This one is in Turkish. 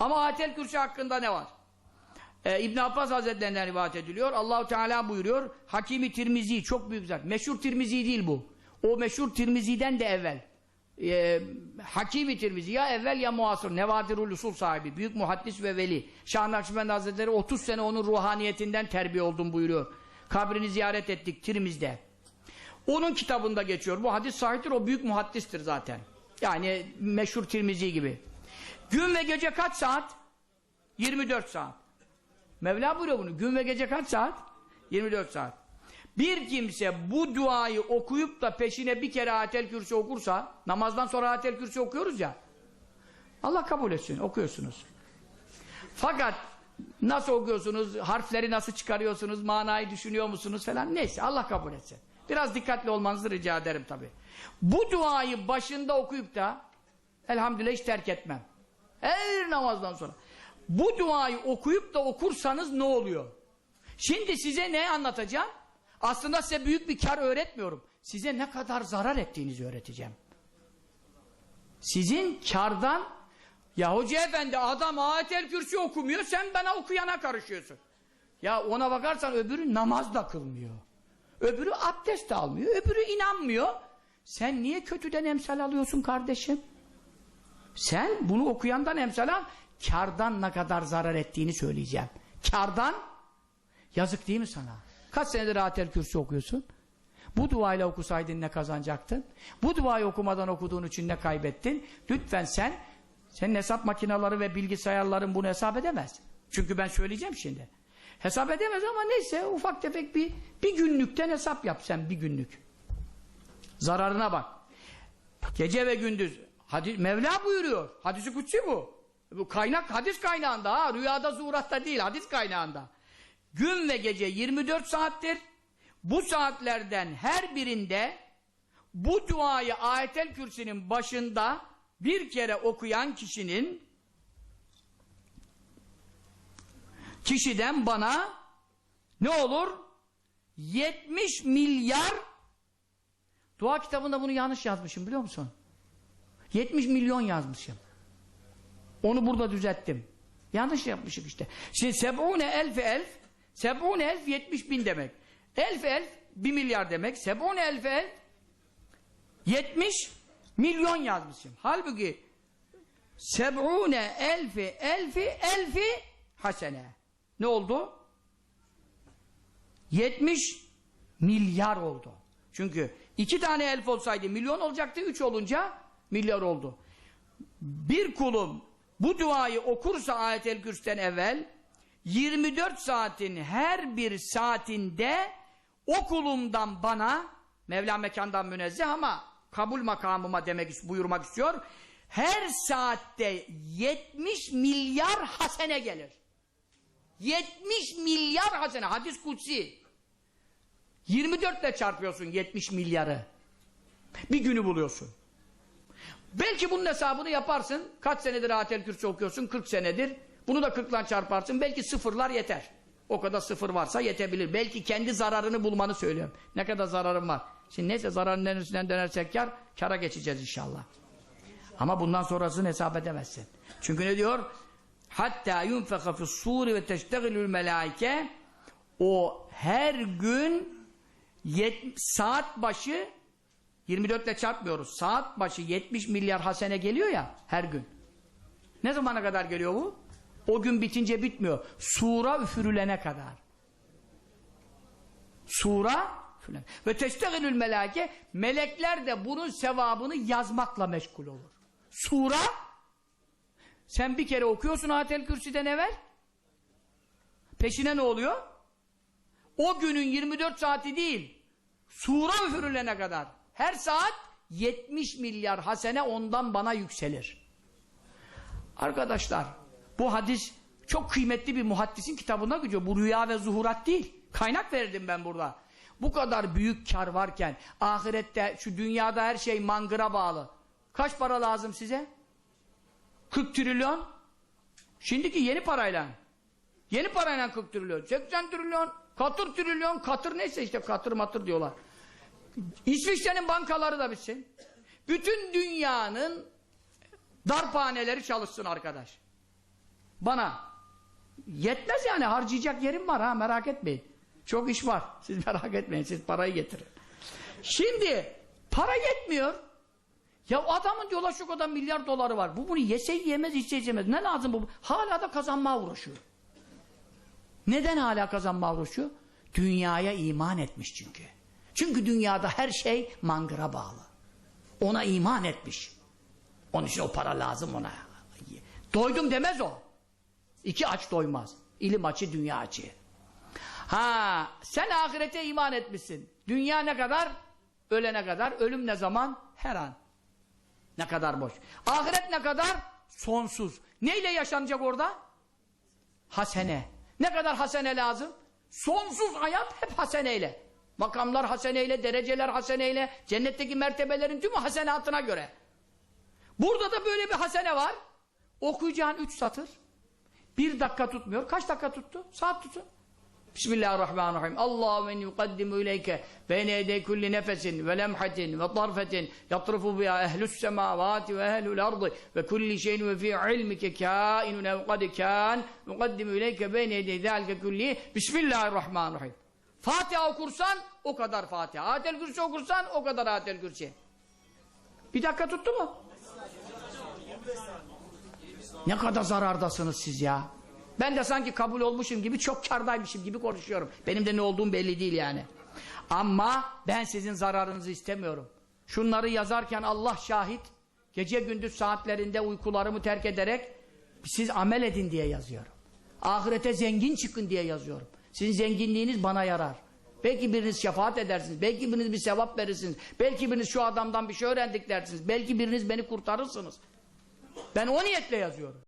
Ama Ayetel Kürsi hakkında ne var? Ee, İbn Abbas Hazretlerinden rivayet ediliyor. Allahu Teala buyuruyor. Hakimi Tirmizi çok büyük zat. Meşhur Tirmizi değil bu. O meşhur Tirmizi'den de evvel. Ee, Hakimi Tirmizi ya evvel ya muasır. Nevadirul Usul sahibi. Büyük muhaddis ve veli. Şah Nakşibendi Hazretleri 30 sene onun ruhaniyetinden terbiye oldum buyuruyor. Kabrini ziyaret ettik Tirmiz'de. Onun kitabında geçiyor. Bu hadis sahiptir. O büyük muhaddistir zaten. Yani meşhur Tirmizi gibi. Gün ve gece kaç saat? 24 saat. Mevla buyuruyor bunu. Gün ve gece kaç saat? 24 saat. Bir kimse bu duayı okuyup da peşine bir kere ayetel kürsi okursa, namazdan sonra ayetel kürsi okuyoruz ya, Allah kabul etsin, okuyorsunuz. Fakat nasıl okuyorsunuz, harfleri nasıl çıkarıyorsunuz, manayı düşünüyor musunuz falan, neyse Allah kabul etsin. Biraz dikkatli olmanızı rica ederim tabi. Bu duayı başında okuyup da, elhamdülillah hiç terk etmem. Her namazdan sonra. Bu duayı okuyup da okursanız ne oluyor? Şimdi size ne anlatacağım? Aslında size büyük bir kar öğretmiyorum. Size ne kadar zarar ettiğinizi öğreteceğim. Sizin kardan ya hoca efendi adam ayetel kürsi okumuyor sen bana okuyana karışıyorsun. Ya ona bakarsan öbürü namaz da kılmıyor. Öbürü abdest de almıyor. Öbürü inanmıyor. Sen niye kötüden emsal alıyorsun kardeşim? Sen bunu okuyandan emsal al. Kardan ne kadar zarar ettiğini söyleyeceğim. Kardan yazık değil mi sana? Kaç senedir ayetel kürsi okuyorsun? Bu duayla okusaydın ne kazanacaktın? Bu duayı okumadan okuduğun için ne kaybettin? Lütfen sen, senin hesap makineleri ve bilgisayarların bunu hesap edemez. Çünkü ben söyleyeceğim şimdi. Hesap edemez ama neyse ufak tefek bir, bir günlükten hesap yap sen bir günlük. Zararına bak. Gece ve gündüz. Hadis, Mevla buyuruyor. Hadisi kutsi bu. Bu kaynak hadis kaynağında ha. Rüyada zuhuratta değil hadis kaynağında. Gün ve gece 24 saattir. Bu saatlerden her birinde bu duayı ayetel kürsinin başında bir kere okuyan kişinin kişiden bana ne olur? 70 milyar dua kitabında bunu yanlış yazmışım biliyor musun? 70 milyon yazmışım. Onu burada düzelttim. Yanlış yapmışım işte. Şimdi sebune elf elf sebune elf 70 bin demek. Elf elf 1 milyar demek. Sebune elf elf 70 milyon yazmışım. Halbuki sebune elfi elfi elfi hasene. Ne oldu? 70 milyar oldu. Çünkü iki tane elf olsaydı milyon olacaktı, üç olunca milyar oldu. Bir kulum bu duayı okursa ayetel kürsüden evvel 24 saatin her bir saatinde o kulumdan bana Mevla mekandan münezzeh ama kabul makamıma demek buyurmak istiyor. Her saatte 70 milyar hasene gelir. 70 milyar hasene. Hadis kutsi. 24 ile çarpıyorsun 70 milyarı. Bir günü buluyorsun. Belki bunun hesabını yaparsın. Kaç senedir ayetel kürsü okuyorsun? 40 senedir. Bunu da 40'la çarparsın. Belki sıfırlar yeter. O kadar sıfır varsa yetebilir. Belki kendi zararını bulmanı söylüyorum. Ne kadar zararım var. Şimdi neyse zararın neresinden dönersek kar, kara geçeceğiz inşallah. Ama bundan sonrasını hesap edemezsin. Çünkü ne diyor? Hatta yunfeka fis suri ve teştegilül melaike o her gün saat başı 24 ile çarpmıyoruz. Saat başı 70 milyar hasene geliyor ya her gün. Ne zamana kadar geliyor bu? O gün bitince bitmiyor. Sura üfürülene kadar. Sura üfürülene. Ve teştegilül melake melekler de bunun sevabını yazmakla meşgul olur. Sura sen bir kere okuyorsun Atel Kürsi'den evvel peşine ne oluyor? O günün 24 saati değil sura üfürülene kadar her saat 70 milyar hasene ondan bana yükselir. Arkadaşlar bu hadis çok kıymetli bir muhaddisin kitabına gidiyor. Bu rüya ve zuhurat değil. Kaynak verdim ben burada. Bu kadar büyük kar varken ahirette şu dünyada her şey mangıra bağlı. Kaç para lazım size? 40 trilyon. Şimdiki yeni parayla. Yeni parayla 40 trilyon. 80 trilyon. Katır trilyon. Katır neyse işte katır matır diyorlar. İsviçre'nin bankaları da bitsin. Bütün dünyanın darphaneleri çalışsın arkadaş. bana yetmez yani harcayacak yerim var ha merak etmeyin. Çok iş var. Siz merak etmeyin. Siz parayı getirin. Şimdi para yetmiyor. Ya adamın diyorlar şu kadar milyar doları var. Bu bunu yese yemez, içse yemez. Ne lazım bu? Hala da kazanmaya uğraşıyor. Neden hala kazanmaya uğraşıyor? Dünyaya iman etmiş çünkü. Çünkü dünyada her şey mangıra bağlı. Ona iman etmiş. Onun için o para lazım ona. Doydum demez o. İki aç doymaz. İlim açı, dünya açı. Ha, sen ahirete iman etmişsin. Dünya ne kadar? Ölene kadar. Ölüm ne zaman? Her an. Ne kadar boş. Ahiret ne kadar? Sonsuz. Neyle yaşanacak orada? Hasene. Ne kadar hasene lazım? Sonsuz hayat hep haseneyle. Makamlar haseneyle, dereceler haseneyle, cennetteki mertebelerin tümü hasenatına göre. Burada da böyle bir hasene var. Okuyacağın üç satır. Bir dakika tutmuyor. Kaç dakika tuttu? Saat tutun. Bismillahirrahmanirrahim. Allahu en yukaddimu ileyke beyne yedey kulli nefesin ve lemhatin ve tarfetin yatrifu biha ehlus semavati ve ehlul ardı ve kulli şeyin ve fi ilmike kainun ev kad kan yukaddimu ileyke beyne yedey zâlike kulli Bismillahirrahmanirrahim. Fatiha okursan o kadar Fatiha. Ayetel Kürsi okursan o kadar Ayetel Kürsi. Bir dakika tuttu mu? Ne kadar zarardasınız siz ya. Ben de sanki kabul olmuşum gibi çok kardaymışım gibi konuşuyorum. Benim de ne olduğum belli değil yani. Ama ben sizin zararınızı istemiyorum. Şunları yazarken Allah şahit, gece gündüz saatlerinde uykularımı terk ederek siz amel edin diye yazıyorum. Ahirete zengin çıkın diye yazıyorum. Sizin zenginliğiniz bana yarar. Belki biriniz şefaat edersiniz. Belki biriniz bir sevap verirsiniz. Belki biriniz şu adamdan bir şey öğrendik dersiniz. Belki biriniz beni kurtarırsınız. Ben o niyetle yazıyorum.